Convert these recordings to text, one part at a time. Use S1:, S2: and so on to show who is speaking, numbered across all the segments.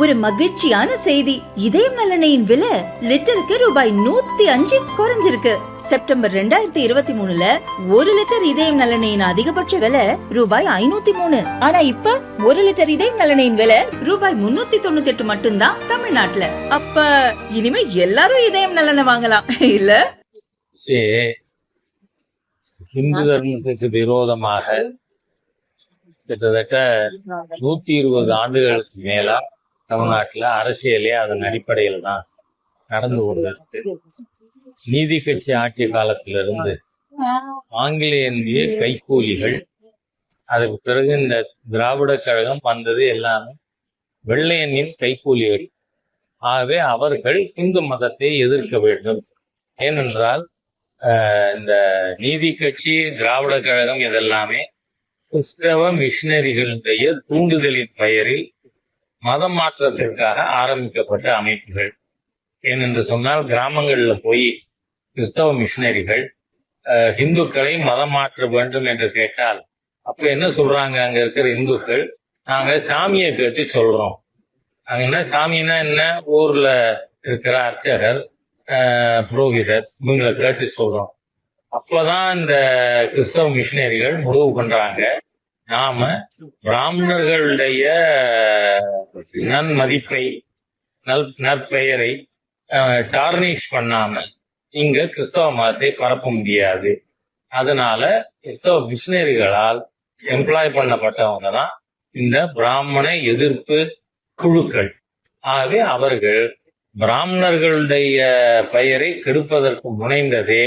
S1: ஒரு மகிழ்ச்சியான செய்தி. இதயம் நலனையின் விலை லிட்டருக்கு ரூபாய் நூத்தி அஞ்சு குறைஞ்சிருக்கு. செப்டம்பர் ரெண்டாயிரத்தி இருபத்தி மூணுல ஒரு லிட்டர் இதயம் நலனையின் அதிகபட்ச விலை ரூபாய் ஐநூத்தி மூணு. ஆனா இப்ப ஒரு லிட்டர் இதயம் நலனையின் விலை ரூபாய் முன்னூத்தி தொண்ணூத்தி எட்டு மட்டும்தான் தமிழ்நாட்டுல. அப்ப இனிமே எல்லாரும் இதயம் நலனை வாங்கலாம். இல்ல?
S2: இந்து தர்மத்துக்கு விரோதமாக கிட்டத்தட்ட நூத்தி இருபது ஆண்டுகளுக்கு மேலா தமிழ்நாட்டில் அரசியலே அதன் அடிப்படையில் தான் நடந்து கொண்டிருக்கு. நீதி கட்சி ஆட்சி காலத்திலிருந்து இருந்து கைகூலிகள் கைக்கூலிகள் அதுக்கு பிறகு இந்த திராவிட கழகம் வந்தது எல்லாமே வெள்ளையனின் கைக்கூலிகள் ஆகவே அவர்கள் இந்து மதத்தை எதிர்க்க வேண்டும். ஏனென்றால் ஆஹ் இந்த நீதி கட்சி திராவிட கழகம் இதெல்லாமே கிறிஸ்தவ மிஷினரிகளுடைய தூண்டுதலின் பெயரில் மதம் மாற்றத்திற்காக ஆரம்பிக்கப்பட்ட அமைப்புகள். ஏனென்று சொன்னால் கிராமங்கள்ல போய் கிறிஸ்தவ மிஷினரிகள் இந்துக்களை மதம் மாற்ற வேண்டும் என்று கேட்டால் அப்ப என்ன சொல்றாங்க? அங்க இருக்கிற இந்துக்கள் நாங்க சாமியை கேட்டு சொல்றோம். அங்க என்ன சாமின்னா என்ன? ஊர்ல இருக்கிற அர்ச்சகர் ஆஹ் புரோகிதர் இவங்களை கேட்டு சொல்றோம். அப்பதான் இந்த கிறிஸ்தவ மிஷினரிகள் முடிவு பண்றாங்க. நாம பிராமணர்களுடைய நன்மதிப்பை நல் நற்பெயரை டார்னிஷ் பண்ணாம இங்க கிறிஸ்தவ மதத்தை பரப்ப முடியாது. அதனால கிறிஸ்தவ மிஷினரிகளால் எம்ப்ளாய் பண்ணப்பட்டவங்க தான் இந்த பிராமண எதிர்ப்பு குழுக்கள். ஆகவே அவர்கள் பிராமணர்களுடைய பெயரை கெடுப்பதற்கு முனைந்ததே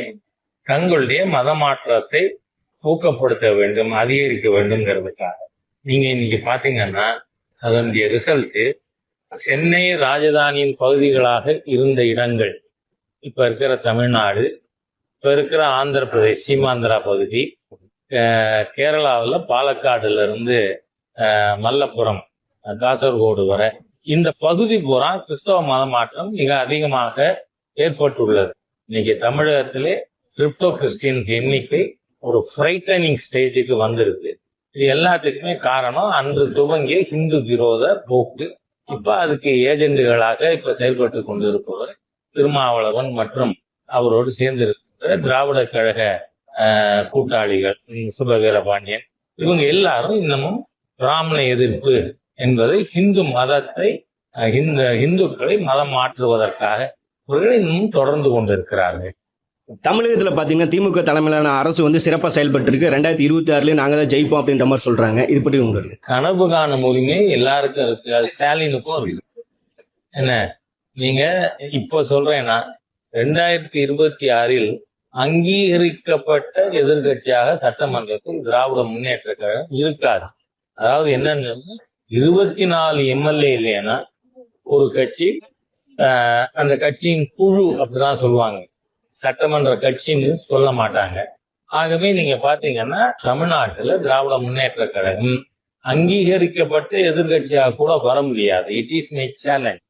S2: தங்களுடைய மத மாற்றத்தை ஊக்கப்படுத்த வேண்டும் அதிகரிக்க வேண்டும்ங்கிறதுக்காக. நீங்க இன்னைக்கு பாத்தீங்கன்னா அதனுடைய ரிசல்ட்டு சென்னை ராஜதானியின் பகுதிகளாக இருந்த இடங்கள். இப்ப இருக்கிற தமிழ்நாடு இப்ப இருக்கிற ஆந்திர பிரதேஷ் சீமாந்திரா பகுதி கேரளாவில் கேரளாவுல பாலக்காடுல இருந்து காசர்கோடு வரை இந்த பகுதி பூரா கிறிஸ்தவ மத மாற்றம் மிக அதிகமாக ஏற்பட்டுள்ளது. இன்னைக்கு தமிழகத்திலே கிரிப்டோ கிறிஸ்டியன்ஸ் எண்ணிக்கை ஒரு ஃப்ரைட்டனிங் ஸ்டேஜுக்கு வந்திருக்கு. இது எல்லாத்துக்குமே காரணம் அன்று துவங்கிய ஹிந்து விரோத போக்கு. இப்ப அதுக்கு ஏஜெண்டுகளாக இப்ப செயல்பட்டு கொண்டிருப்பவர் திருமாவளவன் மற்றும் அவரோடு சேர்ந்து இருக்கிற திராவிட கழக கூட்டாளிகள் சுபவீர பாண்டியன் இவங்க எல்லாரும் இன்னமும் பிராமண எதிர்ப்பு என்பதை ஹிந்து மதத்தை ஹிந்து இந்துக்களை மதம் மாற்றுவதற்காக இவர்கள் இன்னும் தொடர்ந்து கொண்டிருக்கிறார்கள்.
S3: தமிழகத்துல பாத்தீங்கன்னா திமுக தலைமையிலான அரசு வந்து சிறப்பா செயல்பட்டு இருக்கு ரெண்டாயிரத்தி இருபத்தி ஆறுல நாங்கள் தான் ஜெயிப்போம் அப்படின்ற மாதிரி சொல்றாங்க. இது பற்றி உங்களுக்கு?
S2: கனவு காணும் உரிமை எல்லாருக்கும் இருக்கு. அது ஸ்டாலினுக்கும் இருக்கு என்ன? நீங்க இப்போ சொல்றேன்னா ரெண்டாயிரத்தி இருபத்தி ஆறில் அங்கீகரிக்கப்பட்ட எதிர்கட்சியாக சட்டமன்றத்தில் திராவிட முன்னேற்ற கழகம் இருக்காது. அதாவது என்னன்னு இருபத்தி நாலு எம்எல்ஏ இல்லைன்னா ஒரு கட்சி அந்த கட்சியின் குழு அப்படிதான் சொல்லுவாங்க. சட்டமன்ற கட்சின்னு சொல்ல மாட்டாங்க. ஆகவே நீங்க பாத்தீங்கன்னா தமிழ்நாட்டுல திராவிட முன்னேற்ற கழகம் அங்கீகரிக்கப்பட்ட எதிர்கட்சியாக கூட வர முடியாது. It is my challenge